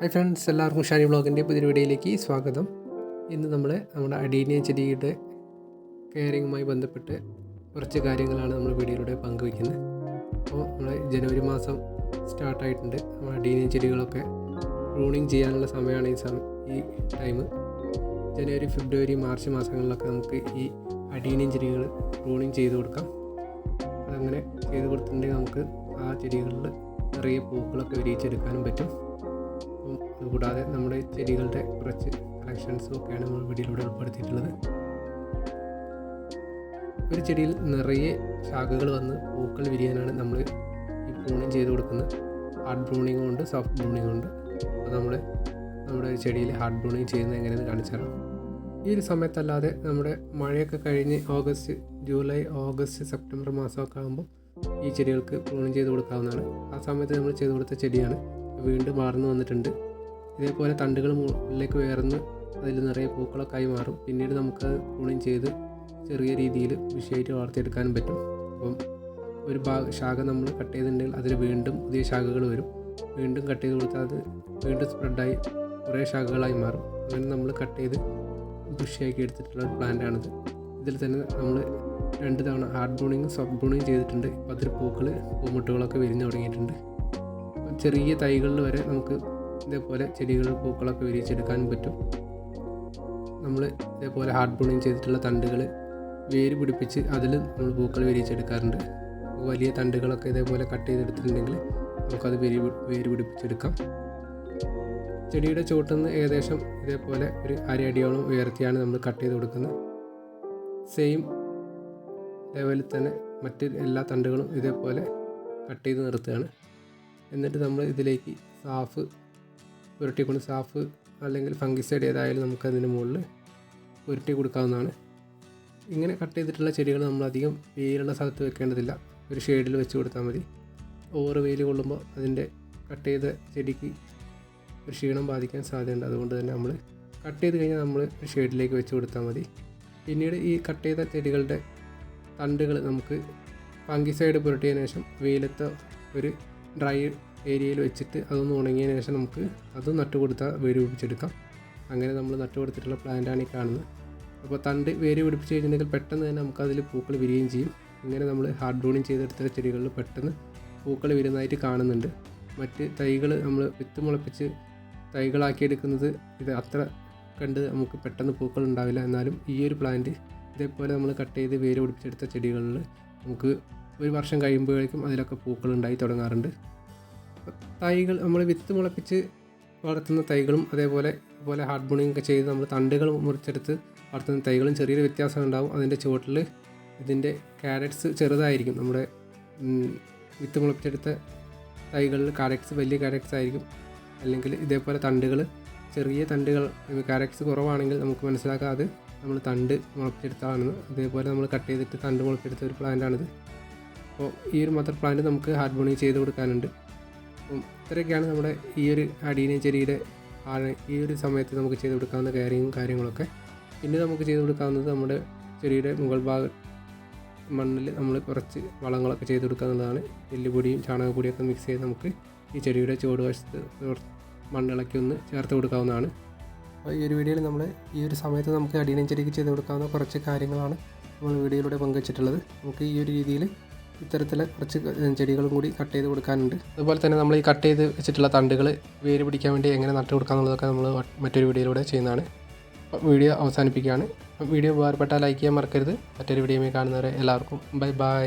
Hi friends എല്ലാവർക്കും ഷാനി ബ്ലോഗിന്റെ പുതിയ വീഡിയോയിലേക്ക് സ്വാഗതം. ഇന്ന് നമ്മൾ നമ്മുടെ അടീനിയ ചെടിയുടെ കെയറിങ്ങുമായി ബന്ധപ്പെട്ട് കുറച്ച് കാര്യങ്ങളാണ് നമ്മൾ വീഡിയോയിലൂടെ പങ്കുവയ്ക്കുന്നത്. അപ്പോൾ നമ്മൾ ജനുവരി മാസം സ്റ്റാർട്ടായിട്ടുണ്ട് നമ്മുടെ അടീനിയ ചെടികളൊക്കെ പ്രൂണിങ് ചെയ്യാനുള്ള സമയമാണ് ഈ സമയം ഈ ടൈം ജനുവരി ഫെബ്രുവരി മാർച്ച് മാസങ്ങളിലൊക്കെ നമുക്ക് ഈ അടീനിയൻ ചെടികൾ പ്രൂണിങ് ചെയ്ത് കൊടുക്കാം. അതങ്ങനെ ചെയ്ത് കൊടുത്തിട്ടുണ്ടെങ്കിൽ നമുക്ക് ആ ചെടികളിൽ നിറയെ പൂക്കളൊക്കെ വിരിയിച്ചെടുക്കാനും പറ്റും. അതുകൂടാതെ നമ്മുടെ ചെടികളുടെ കുറച്ച് കളക്ഷൻസും ഒക്കെയാണ് നമ്മൾ വീഡിയോയിലൂടെ ഉൾപ്പെടുത്തിയിട്ടുള്ളത്. ഒരു ചെടിയിൽ നിറയെ ശാഖകൾ വന്ന് പൂക്കൾ വിരിയാനാണ് നമ്മൾ ഈ പ്രൂണിങ് ചെയ്ത് കൊടുക്കുന്നത്. ഹാർഡ് ബ്രൂണിങ്ങും ഉണ്ട് സോഫ്റ്റ് ബ്രൂണിങ്ങും ഉണ്ട്. അപ്പോൾ നമ്മൾ നമ്മുടെ ചെടിയിൽ ഹാർഡ് ബ്രൂണിങ് ചെയ്യുന്നത് എങ്ങനെയെന്ന് കാണിച്ചു ഈ ഒരു സമയത്തല്ലാതെ നമ്മുടെ മഴയൊക്കെ കഴിഞ്ഞ് ഓഗസ്റ്റ് ജൂലൈ ഓഗസ്റ്റ് സെപ്റ്റംബർ മാസമൊക്കെ ആകുമ്പോൾ ഈ ചെടികൾക്ക് പ്രൂണിങ് ചെയ്ത് കൊടുക്കാവുന്നതാണ്. ആ സമയത്ത് നമ്മൾ ചെയ്ത് കൊടുത്ത ചെടിയാണ് വീണ്ടും വളർന്നു വന്നിട്ടുണ്ട്. ഇതേപോലെ തണ്ടുകൾ മുകളിലേക്ക് ഉയർന്ന് അതിൽ നിറയെ പൂക്കളൊക്കെ ആയി മാറും. പിന്നീട് നമുക്ക് പ്രൂണിങ് ചെയ്ത് ചെറിയ രീതിയിൽ വിഷയമായിട്ട് വളർത്തിയെടുക്കാനും പറ്റും. അപ്പം ഒരു ഭാഗ ശാഖ നമ്മൾ കട്ട് ചെയ്തിട്ടുണ്ടെങ്കിൽ അതിൽ വീണ്ടും പുതിയ ശാഖകൾ വരും. വീണ്ടും കട്ട് ചെയ്ത് കൊടുത്താൽ അത് വീണ്ടും സ്പ്രെഡായി കുറേ ശാഖകളായി മാറും. അങ്ങനെ നമ്മൾ കട്ട് ചെയ്ത് കൃഷിയാക്കി എടുത്തിട്ടുള്ള ഒരു പ്ലാന്റാണിത് ഇതിൽ തന്നെ നമ്മൾ രണ്ട് തവണ ഹാർഡ് ബ്രൂണിങ് സോഫ്റ്റ് ബ്രൂണിങ് ചെയ്തിട്ടുണ്ട്. അതിൽ പൂക്കൾ പൂമുട്ടുകളൊക്കെ വിരിഞ്ഞു തുടങ്ങിയിട്ടുണ്ട്. ചെറിയ തൈകളിൽ വരെ നമുക്ക് ഇതേപോലെ ചെടികൾ പൂക്കളൊക്കെ വിരിയിച്ചെടുക്കാനും പറ്റും. നമ്മൾ ഇതേപോലെ ഹാർഡ് ബോണിങ് ചെയ്തിട്ടുള്ള തണ്ടുകൾ വേര് പിടിപ്പിച്ച് അതിൽ നമ്മൾ പൂക്കൾ വിരിയിച്ചെടുക്കാറുണ്ട് വലിയ തണ്ടുകളൊക്കെ ഇതേപോലെ കട്ട് ചെയ്തെടുത്തിട്ടുണ്ടെങ്കിൽ നമുക്കത് വേര് വേര് പിടിപ്പിച്ചെടുക്കാം. ചെടിയുടെ ചുവട്ടിൽ നിന്ന് ഏകദേശം ഇതേപോലെ ഒരു അരയടിയോളം ഉയർത്തിയാണ് നമ്മൾ കട്ട് ചെയ്ത് കൊടുക്കുന്നത്. സെയിം ലെവലിൽ തന്നെ മറ്റ് എല്ലാ തണ്ടുകളും ഇതേപോലെ കട്ട് ചെയ്ത് നിർത്തുകയാണ്. എന്നിട്ട് നമ്മൾ ഇതിലേക്ക് സാഫ് പുരട്ടിക്കൊണ്ട് സാഫ് അല്ലെങ്കിൽ ഫംഗിസൈഡ് ഏതായാലും നമുക്ക് അതിന് മുകളിൽ പുരട്ടി കൊടുക്കാവുന്നതാണ്. ഇങ്ങനെ കട്ട് ചെയ്തിട്ടുള്ള ചെടികൾ നമ്മൾ അധികം വെയിലുള്ള സ്ഥലത്ത് വെക്കേണ്ടതില്ല. ഒരു ഷെയ്ഡിൽ വെച്ച് കൊടുത്താൽ മതി. ഓവർ വെയിൽ കൊള്ളുമ്പോൾ അതിന്റെ കട്ട് ചെയ്ത ചെടിക്ക് ഒരു ക്ഷീണം ബാധിക്കാൻ സാധ്യതയുണ്ട്. അതുകൊണ്ട് തന്നെ നമ്മൾ കട്ട് ചെയ്ത് കഴിഞ്ഞാൽ നമ്മൾ ഷെയ്ഡിലേക്ക് വെച്ച് കൊടുത്താൽ മതി. പിന്നീട് ഈ കട്ട് ചെയ്ത ചെടികളുടെ തണ്ടുകൾ നമുക്ക് ഫംഗിസൈഡ് പുരട്ടിയതിനു ശേഷം വെയിലത്തെ ഒരു ഡ്രൈ ഏരിയയിൽ വെച്ചിട്ട് അതൊന്ന് ഉണങ്ങിയതിന് ശേഷം നമുക്ക് അത് നട്ടു കൊടുത്താൽ വേര് പിടിപ്പിച്ചെടുക്കാം. അങ്ങനെ നമ്മൾ നട്ടു കൊടുത്തിട്ടുള്ള പ്ലാന്റാണ് ഈ കാണുന്നത്. അപ്പോൾ തണ്ട് വേര് പിടിപ്പിച്ച് കഴിഞ്ഞിട്ടുണ്ടെങ്കിൽ പെട്ടെന്ന് തന്നെ നമുക്ക് അതിൽ പൂക്കൾ വിരിയുകയും ചെയ്യും. ഇങ്ങനെ നമ്മൾ ഹാർഡ് ബ്രോണിങ് ചെയ്തെടുത്ത ചെടികളിൽ പെട്ടെന്ന് പൂക്കൾ വരുന്നതായിട്ട് കാണുന്നുണ്ട്. മറ്റ് തൈകൾ നമ്മൾ വിത്ത് മുളപ്പിച്ച് തൈകളാക്കിയെടുക്കുന്നത് ഇത് അത്ര കണ്ട് നമുക്ക് പെട്ടെന്ന് പൂക്കൾ ഉണ്ടാവില്ല. എന്നാലും ഈ ഒരു പ്ലാന്റ് ഇതേപോലെ നമ്മൾ കട്ട് ചെയ്ത് വേര് പിടിപ്പിച്ചെടുത്ത ചെടികളിൽ നമുക്ക് ഒരു വർഷം കഴിയുമ്പോഴേക്കും അതിലൊക്കെ പൂക്കൾ ഉണ്ടായി തുടങ്ങാറുണ്ട്. തൈകൾ നമ്മൾ വിത്ത് മുളപ്പിച്ച് വളർത്തുന്ന തൈകളും അതേപോലെ ഇതുപോലെ ഹാർഡ് ബോണിംഗ് ഒക്കെ ചെയ്ത് നമ്മൾ തണ്ടുകൾ മുറിച്ചെടുത്ത് വളർത്തുന്ന തൈകളും ചെറിയൊരു വ്യത്യാസം ഉണ്ടാവും. അതിന്റെ ചുവട്ടിൽ ഇതിന്റെ ക്യാരറ്റ്സ് ചെറുതായിരിക്കും. നമ്മുടെ വിത്ത് മുളപ്പിച്ചെടുത്ത തൈകളിൽ കാരറ്റ്സ് വലിയ കാരറ്റ്സ് ആയിരിക്കും. അല്ലെങ്കിൽ ഇതേപോലെ തണ്ടുകൾ ചെറിയ തണ്ടുകൾ കാരറ്റ്സ് കുറവാണെങ്കിൽ നമുക്ക് മനസ്സിലാക്കാം അത് നമ്മൾ തണ്ട് മുളപ്പിച്ചെടുത്താണെന്ന് അതേപോലെ നമ്മൾ കട്ട് ചെയ്തിട്ട് തണ്ട് മുളപ്പിച്ചെടുത്ത ഒരു പ്ലാന്റാണിത് അപ്പോൾ ഈ ഒരു മദർ പ്ലാന്റ് നമുക്ക് ഹാർഡ് ബോണിങ് ചെയ്ത് കൊടുക്കാനുണ്ട്. അപ്പം ഇത്രയൊക്കെയാണ് നമ്മുടെ ഈ ഒരു അടീന ചെടിയുടെ ഈ ഒരു സമയത്ത് നമുക്ക് ചെയ്ത് കൊടുക്കാവുന്ന കെയറിങ്ങും കാര്യങ്ങളൊക്കെ. പിന്നെ നമുക്ക് ചെയ്ത് കൊടുക്കാവുന്നത് നമ്മുടെ ചെടിയുടെ മുകൾ ഭാഗം മണ്ണിൽ നമ്മൾ കുറച്ച് വളങ്ങളൊക്കെ ചെയ്ത് കൊടുക്കാവുന്നതാണ് എല്ലുപൊടിയും ചാണകപ്പൊടിയൊക്കെ മിക്സ് ചെയ്ത് നമുക്ക് ഈ ചെടിയുടെ ചുവട് വശത്ത് മണ്ണിളക്കി ഒന്ന് ചേർത്ത് കൊടുക്കാവുന്നതാണ്. അപ്പോൾ ഈ ഒരു വീഡിയോയിൽ നമ്മൾ ഈ ഒരു സമയത്ത് നമുക്ക് അടീനം ചെടിക്ക് ചെയ്ത് കൊടുക്കാവുന്ന കുറച്ച് കാര്യങ്ങളാണ് നമ്മൾ വീഡിയോയിലൂടെ പങ്കുവച്ചിട്ടുള്ളത്. നമുക്ക് ഈ ഒരു രീതിയിൽ ഇത്തരത്തിലെ കുറച്ച് ചെടികളും കൂടി കട്ട് ചെയ്ത് കൊടുക്കാനുണ്ട്. അതുപോലെ തന്നെ നമ്മൾ ഈ കട്ട് ചെയ്ത് വെച്ചിട്ടുള്ള തണ്ടുകൾ വേര് പിടിക്കാൻ വേണ്ടി എങ്ങനെ നട്ട് കൊടുക്കാമെന്നുള്ളതൊക്കെ നമ്മൾ മറ്റൊരു വീഡിയോയിലൂടെ ചെയ്യുന്നതാണ്. വീഡിയോ അവസാനിപ്പിക്കുകയാണ്. വീഡിയോ ഉപകാരപ്പെട്ടാൽ ലൈക്ക് ചെയ്യാൻ മറക്കരുത്. മറ്റൊരു വീഡിയോയിൽ കാണുന്നവരെ എല്ലാവർക്കും ബൈ ബൈ